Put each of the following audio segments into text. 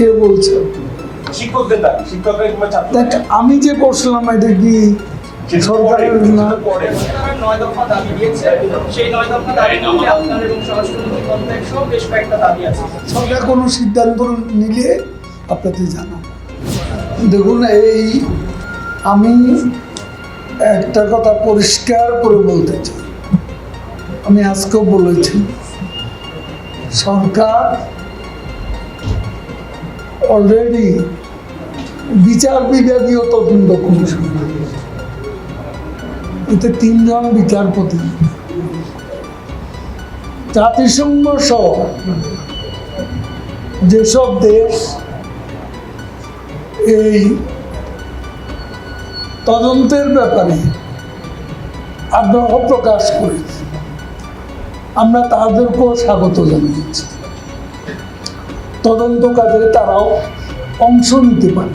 কে বলছে? শিক্ষকদের দাবি শিক্ষকরা কিংবা ছাত্র দেখ আমি যে করছিলাম এটা কি সরকারের না? নয় দফা দাবি দিয়েছে সেই নয় দফা দাবি আপনার এবং স্বরাষ্ট্রমন্ত্রী পদত্যাগ বেশ কয়েকটা দাবি আছে। সরকার কোনো সিদ্ধান্ত নিলে আপনাদের জানাব। দেখুন এই আমি একটা কথা পরিষ্কার করে বলতে চাই। আমি আজকেও বলেছি সরকার অলরেডি বিচার বিভাগীয় তদন্ত কমিশন। এতে তিনজন বিচারপতি। জাতিসংঘ সহ যেসব দেশ এই তদন্তের ব্যাপারে আগ্রহ প্রকাশ করেছে, আমরা তাদেরকেও স্বাগত জানিয়েছি। তদন্ত কাজে তারাও অংশ নিতে পারে।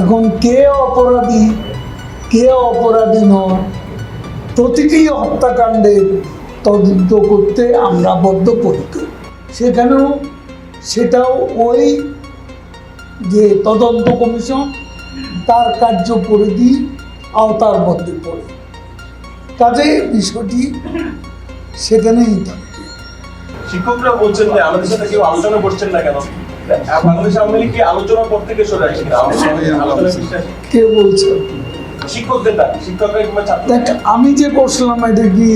এখন কে অপরাধী কে অপরাধী নয়, প্রতিটি হত্যাকাণ্ডের তদন্ত করতে আমরা বদ্ধপরিকর। সেখানেও সেটাও ওই যে তদন্ত কমিশন, তার কার্যপরিধি আওতার মধ্যে পড়ে। কাজে বিষয়টি সেখানেই থাকবে শিক্ষকরা বলছেন যে আমাদের সাথে কেউ আলোচনা করছেন না কেন? বাংলাদেশ আওয়ামী লীগ কি আলোচনার পর থেকে সরে আসছে। কে বলছে? শিক্ষকদের দাবি শিক্ষকরা কিংবা ছাত্র আমি যে করছিলাম এটা কি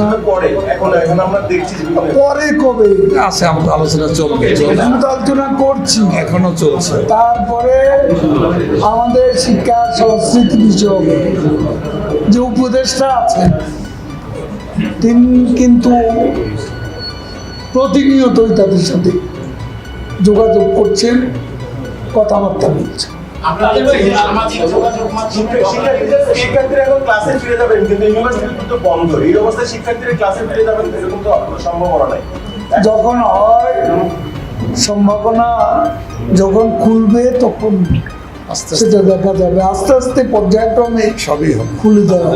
না? পরে এখন এখন আমরা দেখছি পরে কবে? আছে আমাদের আলোচনা চলবে। চলবে। আমি তো আলোচনা করছি। এখনও চলছে। তারপরে আমাদের শিক্ষা সংস্কৃতি বিষয়ক যে উপদেষ্টা আছেন তিনি কিন্তু প্রতিনিয়তই তাদের সাথে যোগাযোগ করছেন কথাবার্তা বলছেন। শিক্ষা- শিক্ষার্থীদের শিক্ষার্থীরা এখন ক্লাসে ফিরে যাবেন কিন্তু ইউনিভার্সিটি তো বন্ধ। এই অবস্থায় শিক্ষার্থীরা ক্লাসে ফিরে যাবেন এরকম তো সম্ভাবনা যখন হয় সম্ভাবনা যখন খুলবে তখন আস্তে আস্তে। সেটা দেখা যাবে। আস্তে আস্তে পর্যায়ক্রমে সবই হবে। খুলে দেওয়া।